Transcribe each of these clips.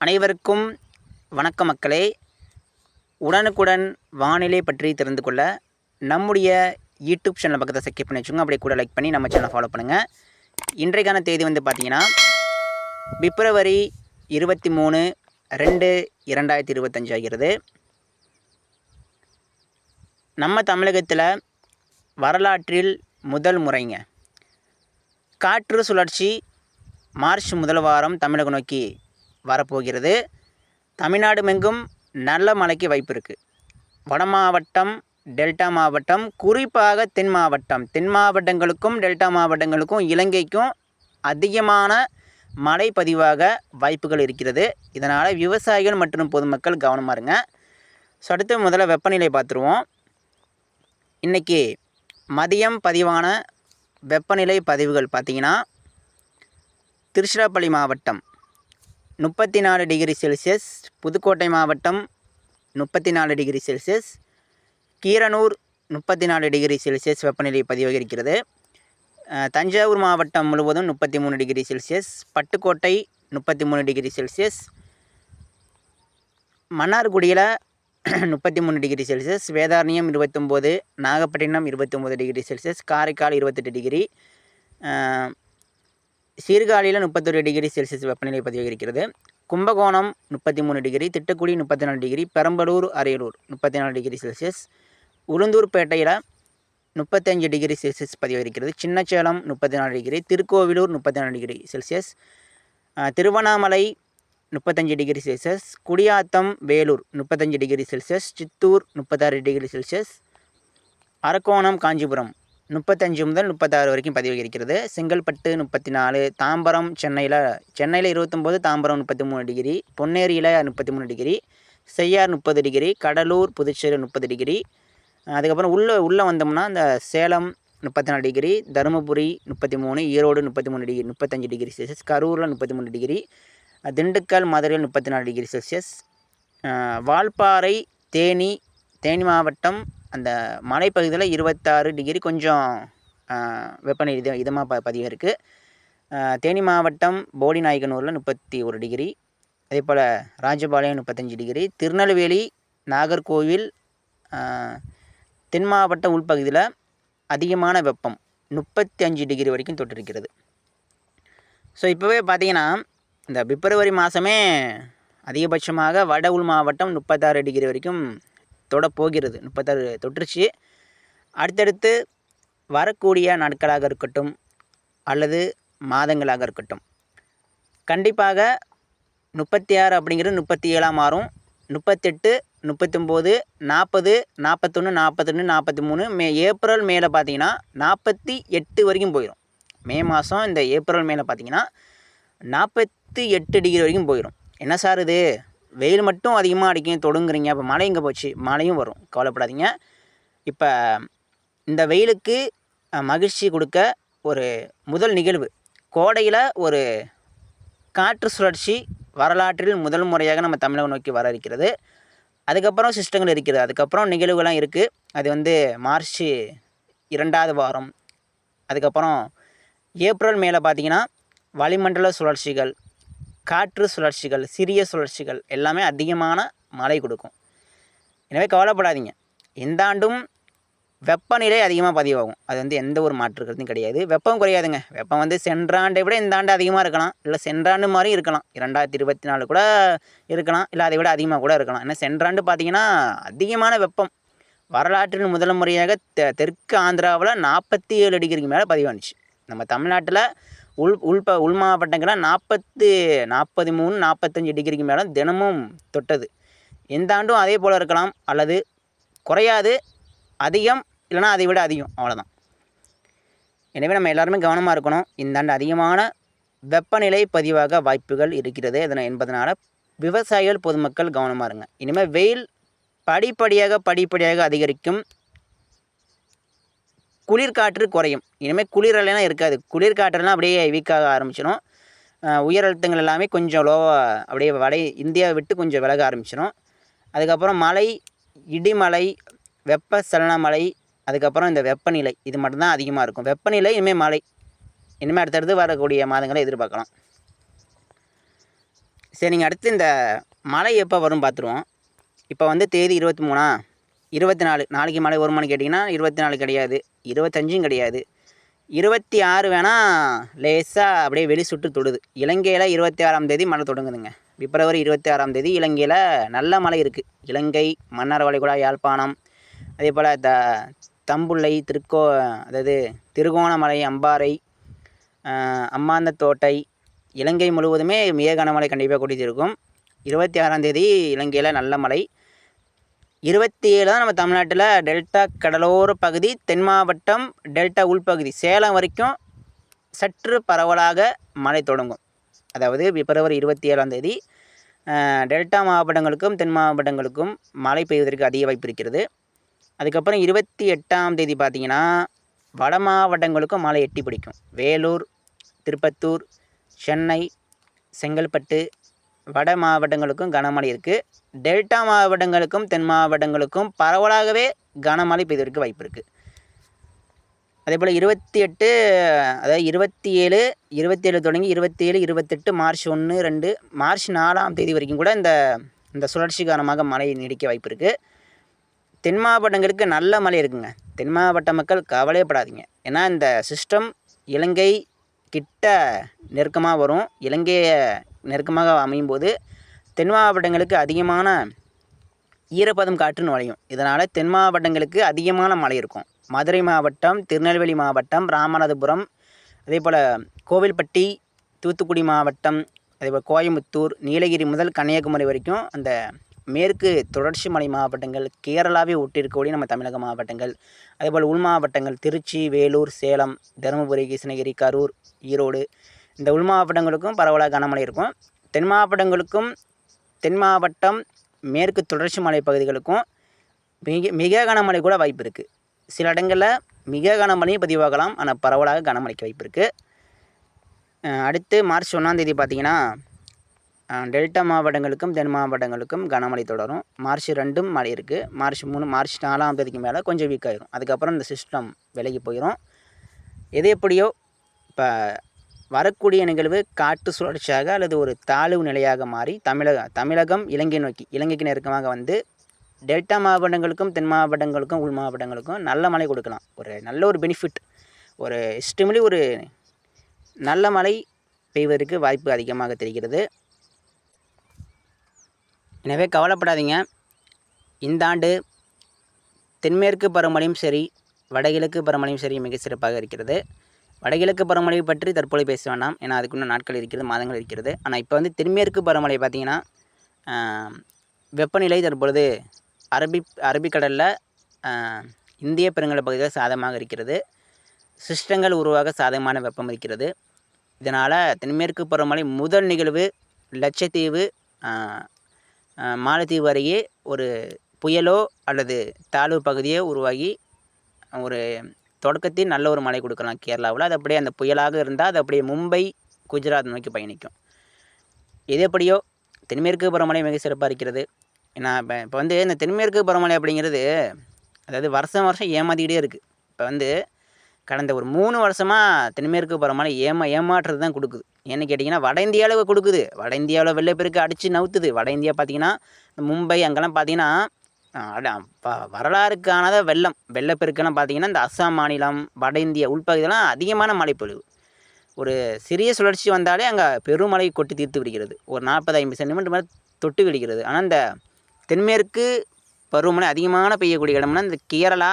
அனைவருக்கும் வணக்க மக்களே. உடனுக்குடன் வானிலை பற்றி தெரிந்து கொள்ள நம்முடைய யூடியூப் சேனல் பக்கத்தை சப்ஸ்கிரைப் பண்ணி வச்சுக்கோங்க. அப்படியே கூட லைக் பண்ணி நம்ம சேனலை ஃபாலோ பண்ணுங்கள் இன்றைக்கான தேதி வந்து பார்த்திங்கன்னா பிப்ரவரி இருபத்தி மூணு ரெண்டு இரண்டாயிரத்தி இருபத்தஞ்சு ஆகிறது. நம்ம தமிழகத்தில் வரலாற்றில் முதல் முறைங்க. காற்று சுழற்சி மார்ச் முதல் வாரம் தமிழகம் நோக்கி வரப்போகிறது. தமிழ்நாடு மெங்கும் நல்ல மழைக்கு வாய்ப்பு இருக்குது வட மாவட்டம் டெல்டா மாவட்டம் குறிப்பாக தென் மாவட்டம். தென் மாவட்டங்களுக்கும் டெல்டா மாவட்டங்களுக்கும் இலங்கைக்கும் அதிகமான மழை பதிவாக வாய்ப்புகள் இருக்கிறது. இதனால் விவசாயிகள் மற்றும் பொதுமக்கள் கவனமாக இருங்க. ஸோ அடுத்து முதல்ல வெப்பநிலை பார்த்துருவோம். இன்றைக்கி மதியம் பதிவான வெப்பநிலை பதிவுகள் பார்த்திங்கன்னா திருச்சிராப்பள்ளி மாவட்டம் முப்பத்தி நாலு டிகிரி செல்சியஸ் புதுக்கோட்டை மாவட்டம் முப்பத்தி நாலு டிகிரி செல்சியஸ் கீரனூர் முப்பத்தி நாலு டிகிரி செல்சியஸ் வெப்பநிலை பதிவகிருக்கிறது தஞ்சாவூர் மாவட்டம் முழுவதும் முப்பத்தி மூணு டிகிரி செல்சியஸ் பட்டுக்கோட்டை முப்பத்தி மூணு டிகிரி செல்சியஸ் மன்னார்குடியில் முப்பத்தி மூணு டிகிரி செல்சியஸ் வேதாரண்யம் இருபத்தொம்போது நாகப்பட்டினம் இருபத்தொம்போது டிகிரி செல்சியஸ் காரைக்கால் இருபத்தெட்டு டிகிரி சீர்காழியில் முப்பத்தொரு டிகிரி செல்சியஸ் வெப்பநிலை பதிவாகி கும்பகோணம் முப்பத்தி மூணு டிகிரி திட்டக்குடி முப்பத்தி நாலு டிகிரி பெரம்பலூர் அரியலூர் முப்பத்தி நாலு டிகிரி செல்சியஸ். உளுந்தூர்பேட்டையில் முப்பத்தஞ்சு டிகிரி செல்சியஸ் பதிவாகி சின்னச்சேலம் முப்பத்தி நாலு டிகிரி திருக்கோவிலூர் முப்பத்தி நாலு டிகிரி செல்சியஸ். திருவண்ணாமலை முப்பத்தஞ்சு டிகிரி செல்சியஸ். குடியாத்தம் வேலூர் முப்பத்தஞ்சு டிகிரி செல்சியஸ். சித்தூர் முப்பத்தாறு டிகிரி செல்சியஸ். அரக்கோணம் காஞ்சிபுரம் முப்பத்தஞ்சு முதல் முப்பத்தாறு வரைக்கும் பதிவு இருக்கிறது செங்கல்பட்டு முப்பத்தி நாலு தாம்பரம் சென்னையில் சென்னையில் இருபத்தொம்போது தாம்பரம் முப்பத்தி மூணு டிகிரி பொன்னேரியில் முப்பத்தி மூணு டிகிரி செய்யார் முப்பது டிகிரி கடலூர் புதுச்சேரி முப்பது டிகிரி. அதுக்கப்புறம் உள்ளே உள்ளே வந்தோம்னா இந்த சேலம் முப்பத்தி நாலு டிகிரி தருமபுரி முப்பத்தி மூணு ஈரோடு முப்பத்தி மூணு டிகிரி முப்பத்தஞ்சு டிகிரி செல்சியஸ் கரூரில் முப்பத்தி மூணு டிகிரி திண்டுக்கல் மதுரையில் முப்பத்தி நாலு டிகிரி செல்சியஸ். வால்பாறை தேனி தேனி மாவட்டம் அந்த மலைப்பகுதியில் இருபத்தாறு டிகிரி கொஞ்சம் வெப்பநிலை இது இதமாக ப பதிவு இருக்குது தேனி மாவட்டம் போடிநாயக்கனூரில் முப்பத்தி ஒரு டிகிரி. அதே போல் ராஜபாளையம் முப்பத்தஞ்சு டிகிரி. திருநெல்வேலி நாகர்கோவில் தென் மாவட்ட உள்பகுதியில் அதிகமான வெப்பம் முப்பத்தி அஞ்சு டிகிரி வரைக்கும் தொட்டிருக்கிறது ஸோ இப்போவே பார்த்தீங்கன்னா இந்த பிப்ரவரி மாதமே அதிகபட்சமாக வட உள் மாவட்டம் முப்பத்தாறு டிகிரி வரைக்கும் தொட போகிறது முப்பத்தாறு தொற்றுச்சு. அடுத்தடுத்து வரக்கூடிய நாட்களாக இருக்கட்டும் அல்லது மாதங்களாக இருக்கட்டும். கண்டிப்பாக முப்பத்தி ஆறு அப்படிங்கிறது முப்பத்தி ஏழாக மாறும் முப்பத்தெட்டு முப்பத்தொம்போது நாற்பது நாற்பத்தொன்று நாற்பத்தொன்று நாற்பத்தி மூணு மே ஏப்ரல் மேலே பார்த்தீங்கன்னா நாற்பத்தி எட்டு வரைக்கும் போயிடும் மே மாதம் இந்த ஏப்ரல் மேலே பார்த்தீங்கன்னா நாற்பத்தி எட்டு டிகிரி வரைக்கும் போயிடும் என்ன சார் இது? வெயில் மட்டும் அதிகமாக அடிக்கும் தொடுங்குறீங்க. அப்போ மழை இங்கே போச்சு? மழையும் வரும். கவலைப்படாதீங்க. இப்போ இந்த வெயிலுக்கு மகிழ்ச்சி கொடுக்க ஒரு முதல் நிகழ்வு. கோடையில் ஒரு காற்று சுழற்சி வரலாற்றில் முதல் முறையாக நம்ம தமிழகம் நோக்கி வர இருக்கிறது. அதுக்கப்புறம் சிஸ்டங்கள் இருக்கிறது. அதுக்கப்புறம் நிகழ்வுகள்லாம் இருக்குது அது வந்து மார்ச் இரண்டாவது வாரம். அதுக்கப்புறம் ஏப்ரல் மேலே பார்த்தீங்கன்னா வளிமண்டல சுழற்சிகள் காற்று சுழற்சிகள் சிறிய சுழற்சிகள் எல்லாமே அதிகமான மழை கொடுக்கும். எனவே கவலைப்படாதீங்க. இந்த ஆண்டும் வெப்பநிலை அதிகமாக பதிவாகும். அது வந்து எந்த ஒரு மாற்று கருத்தும் கிடையாது. வெப்பம் குறையாதுங்க. வெப்பம் வந்து சென்ற ஆண்டை விட இந்த ஆண்டு அதிகமாக இருக்கலாம். இல்லை சென்ற ஆண்டு மாதிரியும் இருக்கலாம். இரண்டாயிரத்தி இருபத்தி நாலு கூட இருக்கலாம். இல்லை அதை விட அதிகமாக கூட இருக்கலாம். ஏன்னா சென்ற ஆண்டு பார்த்தீங்கன்னா அதிகமான வெப்பம். வரலாற்றில் முதல் முறையாக தெ தெற்கு ஆந்திராவில் நாற்பத்தி ஏழு டிகிரிக்கு மேலே பதிவானுச்சு. நம்ம தமிழ்நாட்டில் உள் உள்ப உள் மாவட்டங்களில் நாற்பத்து நாற்பத்தி மூணு நாற்பத்தஞ்சு டிகிரிக்கு மேலே தினமும் தொட்டது. எந்த ஆண்டும் அதே போல் இருக்கலாம் அல்லது குறையாது அதிகம் இல்லைன்னா அதை விட அதிகம். அவ்வளோதான் எனவே நம்ம எல்லாருமே கவனமாக இருக்கணும். இந்த ஆண்டு அதிகமான வெப்பநிலை பதிவாக வாய்ப்புகள் இருக்கிறது. இதனை என்பதனால் விவசாயிகள் பொதுமக்கள் கவனமாக இருங்க. இனிமேல் வெயில் படிப்படியாக படிப்படியாக அதிகரிக்கும். குளிர்காற்று குறையும். இனிமேல் குளிரெல்லாம் இருக்காது. குளிர்காற்றெல்லாம் அப்படியே வீக்காக ஆரம்பிச்சிடும் உயர் அழுத்தங்கள் எல்லாமே கொஞ்சம் லோவாக அப்படியே வட இந்தியாவை விட்டு கொஞ்சம் விலக ஆரம்பிச்சிடும் அதுக்கப்புறம் மழை இடிமலை வெப்ப சலன அதுக்கப்புறம் இந்த வெப்பநிலை இது மட்டும்தான் அதிகமாக இருக்கும். வெப்பநிலை இனிமேல் மழை. இனிமேல் அடுத்தடுத்து வரக்கூடிய மாதங்களை எதிர்பார்க்கலாம். சரிங்க அடுத்து இந்த மழை எப்போ வரும் பார்த்துருவோம். இப்போ வந்து தேதி இருபத்தி மூணா? இருபத்தி நாலு. நாளைக்கு மழை வருமானு கேட்டிங்கன்னா இருபத்தி நாலு கிடையாது. இருபத்தஞ்சும் கிடையாது. இருபத்தி ஆறு வேணால் லேசாக அப்படியே வெளி சுட்டு தொடுது. இலங்கையில் இருபத்தி ஆறாம் தேதி மழை தொடங்குதுங்க. பிப்ரவரி இருபத்தி ஆறாம் தேதி இலங்கையில் நல்ல மழை இருக்குது இலங்கை மன்னார் வளைகுடா யாழ்ப்பாணம் அதே போல் த தம்புள்ளை திருக்கோ அதாவது திருகோணமலை அம்பாறை அம்மாந்த அம்மாந்தத்தோட்டை இலங்கை முழுவதுமே மிக கனமழை கண்டிப்பாக கூட்டிகிட்டு இருக்கும். இருபத்தி ஆறாம் தேதி இலங்கையில் நல்ல மழை. இருபத்தி ஏழு தான் நம்ம தமிழ்நாட்டில் டெல்டா கடலோர பகுதி தென் மாவட்டம் டெல்டா உள்பகுதி. சேலம் வரைக்கும் சற்று பரவலாக மழை தொடங்கும். அதாவது பிப்ரவரி இருபத்தி ஏழாம் தேதி டெல்டா மாவட்டங்களுக்கும் தென் மாவட்டங்களுக்கும் மழை பெய்வதற்கு அதிக வாய்ப்பு இருக்கிறது. அதுக்கப்புறம் இருபத்தி எட்டாம் தேதி பார்த்திங்கன்னா வட மாவட்டங்களுக்கும் மழை எட்டி பிடிக்கும். வேலூர் திருப்பத்தூர் சென்னை செங்கல்பட்டு வட மாவட்டங்களுக்கும் கனமழை இருக்குது டெல்டா மாவட்டங்களுக்கும் தென் மாவட்டங்களுக்கும் பரவலாகவே கனமழை பெய்வதற்கு வாய்ப்பு இருக்குது அதே போல் இருபத்தி எட்டு அதாவது இருபத்தி ஏழு இருபத்தி ஏழு தொடங்கி இருபத்தி ஏழு இருபத்தெட்டு மார்ச் ஒன்று ரெண்டு மார்ச் நாலாம் தேதி வரைக்கும் கூட இந்த இந்த சுழற்சி காரணமாக மழை நீடிக்க வாய்ப்பு இருக்குது தென் மாவட்டங்களுக்கு நல்ல மழை இருக்குங்க. தென் மாவட்ட மக்கள் கவலையப்படாதீங்க. ஏன்னா இந்த சிஸ்டம் இலங்கை கிட்ட நெருக்கமாக வரும். இலங்கையை நெருக்கமாக அமையும் போது தென் மாவட்டங்களுக்கு அதிகமான ஈரப்பதம் காற்று நுழையும். இதனால் தென் மாவட்டங்களுக்கு அதிகமான மழை இருக்கும். மதுரை மாவட்டம் திருநெல்வேலி மாவட்டம் ராமநாதபுரம் அதே போல் கோவில்பட்டி தூத்துக்குடி மாவட்டம் அதேபோல் கோயம்புத்தூர் நீலகிரி முதல் கன்னியாகுமரி வரைக்கும் அந்த மேற்கு தொடர்ச்சி மலை மாவட்டங்கள் கேரளாவே ஒட்டியிருக்கக்கூடிய நம்ம தமிழக மாவட்டங்கள் அதேபோல் உள் மாவட்டங்கள் திருச்சி வேலூர் சேலம் தருமபுரி கிருஷ்ணகிரி கரூர் ஈரோடு இந்த உள் மாவட்டங்களுக்கும் பரவலாக கனமழை இருக்கும். தென் மாவட்டங்களுக்கும் தென் மாவட்டம் மேற்கு தொடர்ச்சி மலை பகுதிகளுக்கும் மிக மிக கனமழை கூட வாய்ப்பு இருக்குது சில இடங்களில் மிக கனமழையும் பதிவாகலாம். ஆனால் பரவலாக கனமழைக்கு வாய்ப்பு இருக்குது அடுத்து மார்ச் ஒன்றாந்தேதி பார்த்திங்கன்னா டெல்டா மாவட்டங்களுக்கும் தென் மாவட்டங்களுக்கும் கனமழை தொடரும். மார்ச் ரெண்டும் மழை இருக்குது மார்ச் மூணு மார்ச் நாலாம் தேதிக்கு மேலே கொஞ்சம் வீக் ஆயிரும். அதுக்கப்புறம் இந்த சிஸ்டம் விலகி போயிடும் எது எப்படியோ இப்போ வரக்கூடிய நிகழ்வு காட்டு சுழற்சியாக அல்லது ஒரு தாழ்வு நிலையாக மாறி தமிழக தமிழகம் இலங்கை நோக்கி இலங்கைக்கு நெருக்கமாக வந்து டெல்டா மாவட்டங்களுக்கும் தென் மாவட்டங்களுக்கும் உள் மாவட்டங்களுக்கும் நல்ல மழை கொடுக்கலாம். ஒரு நல்ல ஒரு பெனிஃபிட் ஒரு எஸ்டிமலி ஒரு நல்ல மழை பெய்வதற்கு வாய்ப்பு அதிகமாக தெரிகிறது. எனவே கவலைப்படாதீங்க. இந்த ஆண்டு தென்மேற்கு பருவமழையும் சரி வடகிழக்கு பருவமழையும் சரி மிக சிறப்பாக இருக்கிறது. வடகிழக்கு பருவமழை பற்றி தற்போது பேச வேண்டாம். ஏன்னா அதுக்கு இன்னும் நாட்கள் இருக்கிறது மாதங்கள் இருக்கிறது. ஆனால் இப்போ வந்து தென்மேற்கு பருவமழை பார்த்திங்கன்னா வெப்பநிலை தற்பொழுது அரபி அரபிக்கடலில் இந்திய பெருங்கல பகுதியில் சாதகமாக இருக்கிறது. சிஸ்டங்கள் உருவாக சாதகமான வெப்பம் இருக்கிறது. இதனால் தென்மேற்கு பருவமழை முதல் நிகழ்வு லட்சத்தீவு மாலத்தீவு அருகே ஒரு புயலோ அல்லது தாழ்வு பகுதியோ உருவாகி ஒரு தொடக்கத்தில் நல்ல ஒரு மழை கொடுக்கலாம் கேரளாவில். அது அப்படியே அந்த புயலாக இருந்தால் அது அப்படியே மும்பை குஜராத் நோக்கி பயணிக்கும். எது எப்படியோ தென்மேற்கு பருவமழை மிக சிறப்பாக இருக்கிறது. ஏன்னா இப்போ இப்போ வந்து இந்த தென்மேற்கு பருவமழை அப்படிங்கிறது அதாவது வருஷம் வருஷம் ஏமாத்திக்கிட்டே இருக்குது இப்போ வந்து கடந்த ஒரு மூணு வருஷமாக தென்மேற்கு பருவமழை ஏமா ஏமாற்றுறது தான் கொடுக்குது. ஏன்னு கேட்டிங்கன்னா வட இந்தியாவில் கொடுக்குது. வட இந்தியாவில் வெள்ளப்பெருக்கு அடித்து நவுத்துது. வட இந்தியா பார்த்திங்கன்னா மும்பை அங்கெல்லாம் பார்த்திங்கன்னா அட ப- வெள்ளம். வெள்ளப்பெருக்கெல்லாம் பார்த்தீங்கன்னா இந்த அஸ்ஸாம் மாநிலம் வட இந்தியா உள்பகுதியெல்லாம் அதிகமான மழைப்பொழிவு. ஒரு சிறிய சுழற்சி வந்தாலே அங்கே பெருமழை கொட்டி தீர்த்து விடுகிறது. ஒரு நாற்பது ஐம்பது சென்டிமீட்டர் மேலே தொட்டு விடுகிறது. ஆனால் இந்த தென்மேற்கு பருவமழை அதிகமான பெய்யக்கூடிய இடம்னா இந்த கேரளா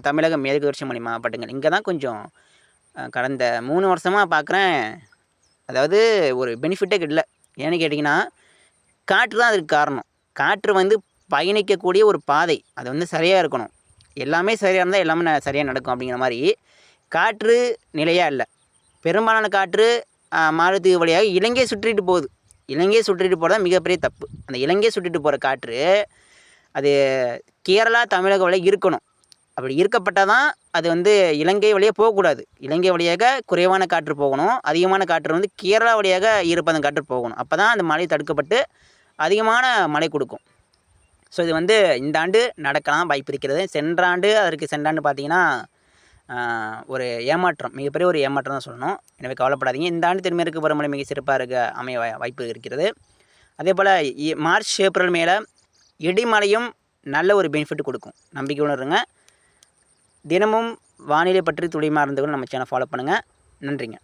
தமிழக மேற்கு தொடர்ச்சி மலை மாவட்டங்கள். இங்கே தான் கொஞ்சம் கடந்த மூணு வருஷமாக பார்க்குறேன் அதாவது ஒரு பெனிஃபிட்டே இல்லை ஏன்னு கேட்டிங்கன்னா காற்று தான் அதுக்கு காரணம். காற்று வந்து பயணிக்கக்கூடிய ஒரு பாதை. அது வந்து சரியாக இருக்கணும். எல்லாமே சரியாக இருந்தால் எல்லாமே சரியாக நடக்கும் அப்படிங்கிற மாதிரி காற்று நிலையாக இல்லை. பெரும்பாலான காற்று ஆஹ், வழியாக இலங்கையை சுற்றிட்டு போகுது. இலங்கையை சுற்றிட்டு போகிறது மிகப்பெரிய தப்பு. அந்த இலங்கையை சுற்றிட்டு போகிற காற்று அது கேரளா தமிழக வழியாக இருக்கணும். அப்படி இருக்கப்பட்டால் தான் அது வந்து இலங்கை வழியாக போகக்கூடாது. இலங்கை வழியாக குறைவான காற்று போகணும். அதிகமான காற்று வந்து கேரளா வழியாக இருப்பதன் காற்று போகணும். அப்போ தான் அந்த மழை தடுக்கப்பட்டு அதிகமான மழை கொடுக்கும். ஸோ இது வந்து இந்த ஆண்டு நடக்கலாம் வாய்ப்பு இருக்கிறது. சென்ற ஆண்டு அதற்கு சென்ற ஆண்டு பார்த்தீங்கன்னா ஒரு ஏமாற்றம் மிகப்பெரிய ஒரு ஏமாற்றம் தான் சொல்லணும். எனவே கவலைப்படாதீங்க. இந்த ஆண்டு தென்மேற்கு பருவமழை மிக சிறப்பாக இருக்க அமைய வாய்ப்பு இருக்கிறது. அதே போல் மார்ச் ஏப்ரல் மேலே இடிமலையும் நல்ல ஒரு பெனிஃபிட் கொடுக்கும். நம்பிக்கை உணருங்க. தினமும் வானிலை பற்றி துளிமா இருந்தவங்க நம்ம சேனல் ஃபாலோ பண்ணுங்கள் நன்றிங்க.